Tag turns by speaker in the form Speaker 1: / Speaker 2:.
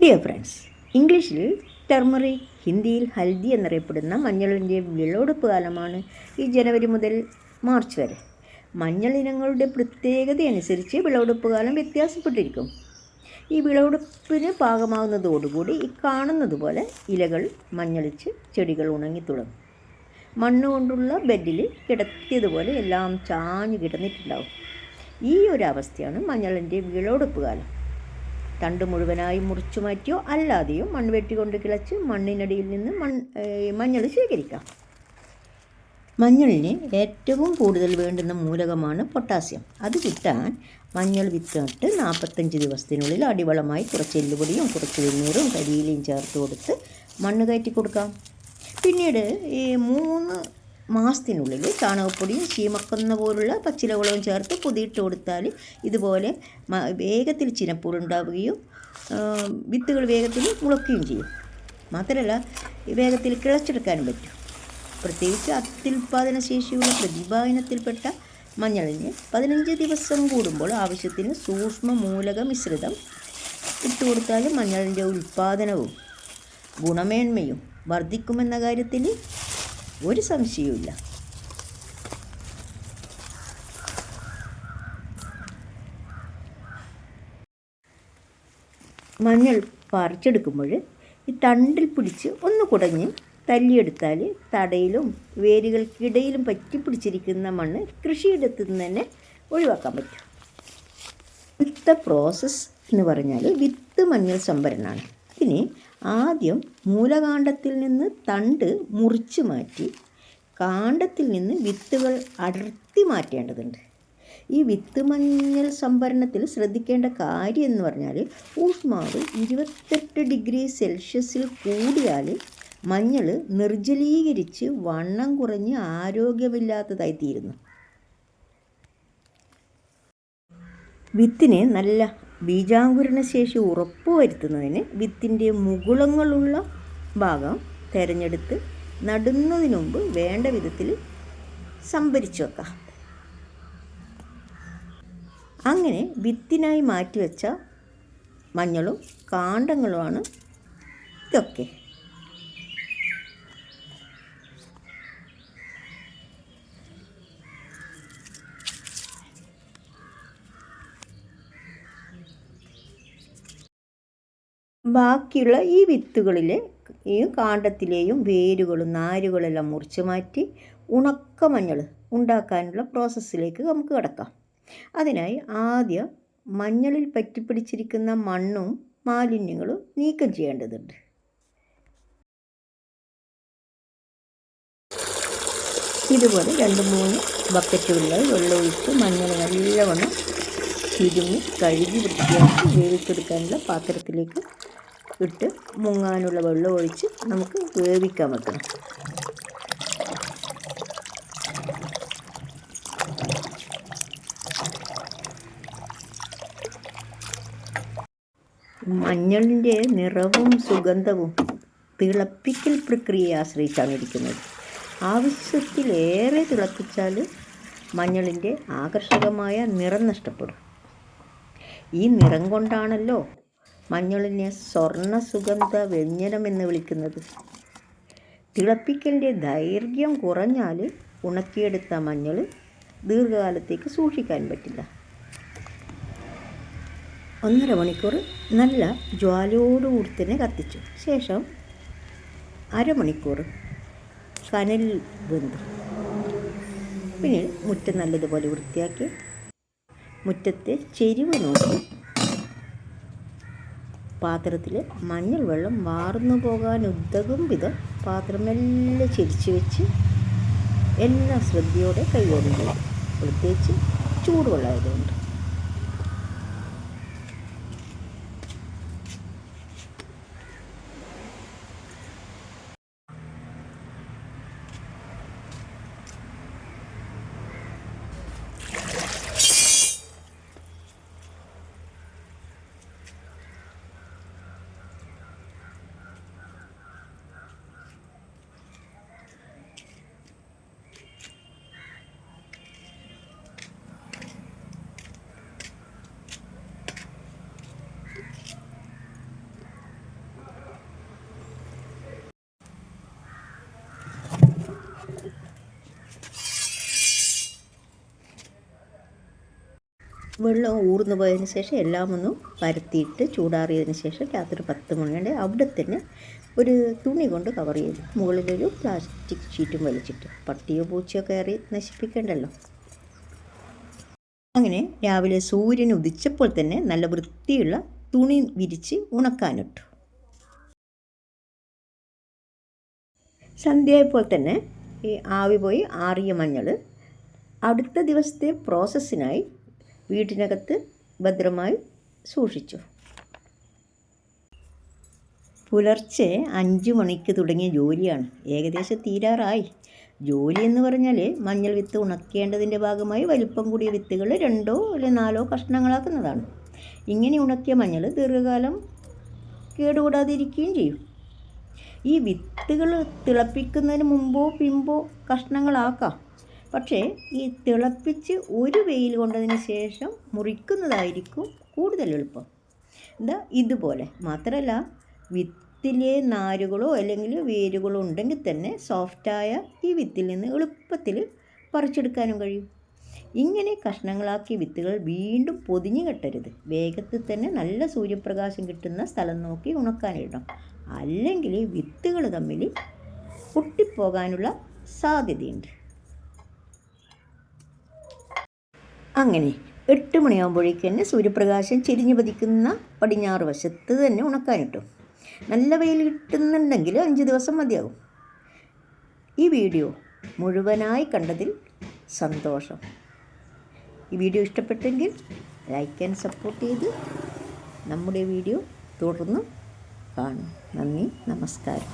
Speaker 1: Dear friends ഇംഗ്ലീഷിൽ turmeric ഹിന്ദിയിൽ ഹൽദി എന്നറിയപ്പെടുന്ന മഞ്ഞളിന്റെ വിളവെടുപ്പ് കാലമാണ് ഈ ജനുവരി മുതൽ മാർച്ച് വരെ. മഞ്ഞൾ ഇനങ്ങളുടെ പ്രത്യേകത അനുസരിച്ച് വിളവെടുപ്പ് കാലം വ്യത്യാസപ്പെട്ടിരിക്കും. ഈ വിളവെടുപ്പിന് പാകമാകുന്നതോടുകൂടി ഈ കാണുന്നത് പോലെ ഇലകൾ മഞ്ഞളിച്ച് ചെടികൾ ഉണങ്ങിത്തുടങ്ങും മണ്ണ് കൊണ്ടുള്ള ബെഡിൽ കിടത്തിയതുപോലെ എല്ലാം ചാഞ്ഞു കിടന്നിട്ടുണ്ടാവും. ഈ ഒരു അവസ്ഥയാണ് മഞ്ഞളിന്റെ വിളവെടുപ്പ് കാലം. തണ്ട് മുഴുവനായി മുറിച്ചു മാറ്റിയോ അല്ലാതെയോ മൺവെട്ടി കൊണ്ട് കിളച്ച് മണ്ണിനടിയിൽ നിന്ന് മൺ മഞ്ഞൾ ശേഖരിക്കാം. മഞ്ഞളിന് ഏറ്റവും കൂടുതൽ വേണ്ടുന്ന മൂലകമാണ് പൊട്ടാസ്യം. അത് കിട്ടാൻ മഞ്ഞൾ വിത്തിട്ട് നാൽപ്പത്തഞ്ച് ദിവസത്തിനുള്ളിൽ അടിവളമായി കുറച്ച് എല്ലുപൊടിയും കുറച്ച് വെണ്ണീറും കരിയിലയും ചേർത്ത് കൊടുത്ത് മണ്ണ് കയറ്റി കൊടുക്കാം പിന്നീട് ഈ മൂന്ന് മാസത്തിനുള്ളിൽ ചാണകപ്പൊടിയും ചീമക്കുന്ന പോലുള്ള പച്ചിലവളവും ചേർത്ത് പൊതിയിട്ട് കൊടുത്താൽ ഇതുപോലെ വേഗത്തിൽ ചിനപ്പൂടുണ്ടാവുകയും വിത്തുകൾ വേഗത്തിൽ മുളക്കുകയും ചെയ്യും. മാത്രമല്ല വേഗത്തിൽ കിളച്ചെടുക്കാനും പറ്റും. പ്രത്യേകിച്ച് അത്യുൽപാദന ശേഷിയുള്ള പ്രതിപാദനത്തിൽപ്പെട്ട മഞ്ഞളിന് പതിനഞ്ച് ദിവസം കൂടുമ്പോൾ ആവശ്യത്തിന് സൂക്ഷ്മ മൂലക മിശ്രിതം ഇട്ട് കൊടുത്താൽ മഞ്ഞളിന്റെ ഉൽപ്പാദനവും ഗുണമേന്മയും വർദ്ധിക്കുമെന്ന കാര്യത്തിൽ ഒരു സംശയവുമില്ല. മഞ്ഞൾ പറിച്ചെടുക്കുമ്പോൾ ഈ തണ്ടിൽ പിടിച്ച് ഒന്ന് കുടഞ്ഞ് തല്ലിയെടുത്താൽ തടയിലും വേരുകൾക്കിടയിലും പറ്റിപ്പിടിച്ചിരിക്കുന്ന മണ്ണ് കൃഷിയിടത്തു നിന്ന് തന്നെ ഒഴിവാക്കാൻ പറ്റും. അടുത്ത പ്രോസസ്സ് എന്ന് പറഞ്ഞാൽ വിത്ത് മഞ്ഞൾ സംഭരണമാണ്. ഇതിന് ആദ്യം മൂലകാണ്ഡത്തിൽ നിന്ന് തണ്ട് മുറിച്ച് മാറ്റി കാണ്ഡത്തിൽ നിന്ന് വിത്തുകൾ അടർത്തി മാറ്റേണ്ടതുണ്ട്. ഈ വിത്ത് മഞ്ഞൾ സംഭരണത്തിൽ ശ്രദ്ധിക്കേണ്ട കാര്യം എന്ന് പറഞ്ഞാൽ ഊഷ്മാവ് ഇരുപത്തെട്ട് ഡിഗ്രി സെൽഷ്യസിൽ കൂടിയാൽ മഞ്ഞൾ നിർജലീകരിച്ച് വണ്ണം കുറഞ്ഞ് ആരോഗ്യമില്ലാത്തതായി തീരുന്നു. വിത്തിനെ നല്ല ബീജാങ്കുരണ ശേഷി ഉറപ്പുവരുത്തുന്നതിന് വിത്തിന്റെ മുകുളങ്ങളുള്ള ഭാഗം തിരഞ്ഞെടുത്ത് നടുന്നതിന് മുമ്പ് വേണ്ട വിധത്തിൽ സംഭരിച്ചു വെക്കാം. അങ്ങനെ വിത്തിനായി മാറ്റിവെച്ച മഞ്ഞളും കാണ്ടങ്ങളുമാണ് ഇതൊക്കെ. ബാക്കിയുള്ള ഈ വിത്തുകളിലെ ഈ കാണ്ടത്തിലെയും വേരുകളും നാരുകളെല്ലാം മുറിച്ച് മാറ്റി ഉണക്ക മഞ്ഞൾ ഉണ്ടാക്കാനുള്ള പ്രോസസ്സിലേക്ക് നമുക്ക് കിടക്കാം. അതിനായി ആദ്യം മഞ്ഞളിൽ പറ്റിപ്പിടിച്ചിരിക്കുന്ന മണ്ണും മാലിന്യങ്ങളും നീക്കം ചെയ്യേണ്ടതുണ്ട്. ഇതുപോലെ രണ്ട് മൂന്ന് ബക്കറ്റുകളിലായി വെള്ളമൊഴിച്ച് മഞ്ഞൾ നല്ലവണ്ണം തിരുമി കഴുകി വൃത്തിയാക്കി വേവിച്ചെടുക്കാനുള്ള പാത്രത്തിലേക്ക് ഇട്ട് മുങ്ങാനുള്ള വെള്ളം ഒഴിച്ച് നമുക്ക് വേവിക്കാൻ വെക്കണം. മഞ്ഞളിന്റെ നിറവും സുഗന്ധവും തിളപ്പിക്കൽ പ്രക്രിയയെ ആശ്രയിച്ചാണ് ഇരിക്കുന്നത്. ആവശ്യത്തിലേറെ തിളപ്പിച്ചാൽ മഞ്ഞളിന്റെ ആകർഷകമായ നിറം നഷ്ടപ്പെടും. ഈ നിറം കൊണ്ടാണല്ലോ മഞ്ഞളിനെ സ്വർണ സുഗന്ധ വ്യഞ്ജനം എന്ന് വിളിക്കുന്നത്. തിളപ്പിക്കലിന്റെ ദൈർഘ്യം കുറഞ്ഞാൽ ഉണക്കിയെടുത്ത മഞ്ഞൾ ദീർഘകാലത്തേക്ക് സൂക്ഷിക്കാൻ പറ്റില്ല. ഒന്നര മണിക്കൂർ നല്ല ജ്വാലയോടുകൂടി തന്നെ കത്തിച്ചു. ശേഷം അരമണിക്കൂർ കനൽ വെന്തു പിന്നെ മുറ്റം നല്ലതുപോലെ വൃത്തിയാക്കി മുറ്റത്തെ ചെരിവ് നോക്കി പാത്രത്തിൽ മഞ്ഞൾ വെള്ളം വാർന്നു പോകാൻ ഉതകും വിധം പാത്രം ചെരിച്ച് വെച്ച് എല്ലാം ശ്രദ്ധയോടെ കൈകാര്യം ചെയ്യും പ്രത്യേകിച്ച് ചൂടുവെള്ളമായതുകൊണ്ട്. വെള്ളം ഊർന്നു പോയതിന് ശേഷം എല്ലാം ഒന്ന് പരത്തിയിട്ട് ചൂടാറിയതിന് ശേഷം രാത്രി പത്ത് മണിയുടെ അവിടെ തന്നെ ഒരു തുണി കൊണ്ട് കവർ ചെയ്തു. മുകളിലൊരു പ്ലാസ്റ്റിക് ഷീറ്റും വലിച്ചിട്ട്. പട്ടിയോ പൂച്ചയോ കയറി നശിപ്പിക്കേണ്ടല്ലോ. അങ്ങനെ രാവിലെ സൂര്യൻ ഉദിച്ചപ്പോൾ തന്നെ നല്ല വൃത്തിയുള്ള തുണി വിരിച്ച് ഉണക്കാനിട്ടു. സന്ധ്യയായപ്പോൾ തന്നെ ഈ ആവി പോയി ആറിയ മഞ്ഞൾ. അടുത്ത ദിവസത്തെ പ്രോസസ്സിനായി വീട്ടിനകത്ത് ഭദ്രമായി സൂക്ഷിച്ചു. പുലർച്ചെ അഞ്ച് മണിക്ക് തുടങ്ങിയ ജോലിയാണ്. ഏകദേശം തീരാറായി. ജോലി എന്ന് പറഞ്ഞാൽ മഞ്ഞൾ വിത്ത് ഉണക്കേണ്ടതിന്റെ ഭാഗമായി വലിപ്പം കൂടിയ വിത്തുകൾ രണ്ടോ അല്ലെങ്കിൽ നാലോ കഷ്ണങ്ങളാക്കുന്നതാണ്. ഇങ്ങനെ ഉണക്കിയ മഞ്ഞൾ ദീർഘകാലം കേടുകൂടാതിരിക്കുകയും ചെയ്യും. ഈ വിത്തുകൾ തിളപ്പിക്കുന്നതിന് മുമ്പോ പിമ്പോ കഷ്ണങ്ങളാക്കാം. പക്ഷേ ഈ തിളപ്പിച്ച് ഒരു വെയിൽ കൊണ്ടതിന് ശേഷം മുറിക്കുന്നതായിരിക്കും കൂടുതൽ എളുപ്പം. എന്താ ഇതുപോലെ. മാത്രമല്ല വിത്തിലെ നാരുകളോ അല്ലെങ്കിൽ വേരുകളോ ഉണ്ടെങ്കിൽ തന്നെ സോഫ്റ്റായ ഈ വിത്തിൽ നിന്ന് എളുപ്പത്തിൽ പറിച്ചെടുക്കാനും കഴിയും. ഇങ്ങനെ കഷ്ണങ്ങളാക്കി വിത്തുകൾ വീണ്ടും പൊതിഞ്ഞു കെട്ടരുത്. വേഗത്തിൽ തന്നെ നല്ല സൂര്യപ്രകാശം കിട്ടുന്ന സ്ഥലം നോക്കി ഉണക്കാനിടണം. അല്ലെങ്കിൽ വിത്തുകൾ തമ്മിൽ പൊട്ടിപ്പോകാനുള്ള സാധ്യതയുണ്ട്. അങ്ങനെ എട്ട് മണിയാകുമ്പോഴേക്ക് തന്നെ സൂര്യപ്രകാശം ചെരിഞ്ഞു പതിക്കുന്ന പടിഞ്ഞാറ് വശത്ത് തന്നെ ഉണക്കാനിട്ടു നല്ല വെയിൽ കിട്ടുന്നുണ്ടെങ്കിൽ അഞ്ച് ദിവസം മതിയാകും. ഈ വീഡിയോ മുഴുവനായി കണ്ടതിൽ സന്തോഷം. ഈ വീഡിയോ ഇഷ്ടപ്പെട്ടെങ്കിൽ ലൈക്ക് ആൻഡ് സപ്പോർട്ട് ചെയ്ത് നമ്മുടെ വീഡിയോ തുടർന്ന് കാണും. നന്ദി നമസ്കാരം.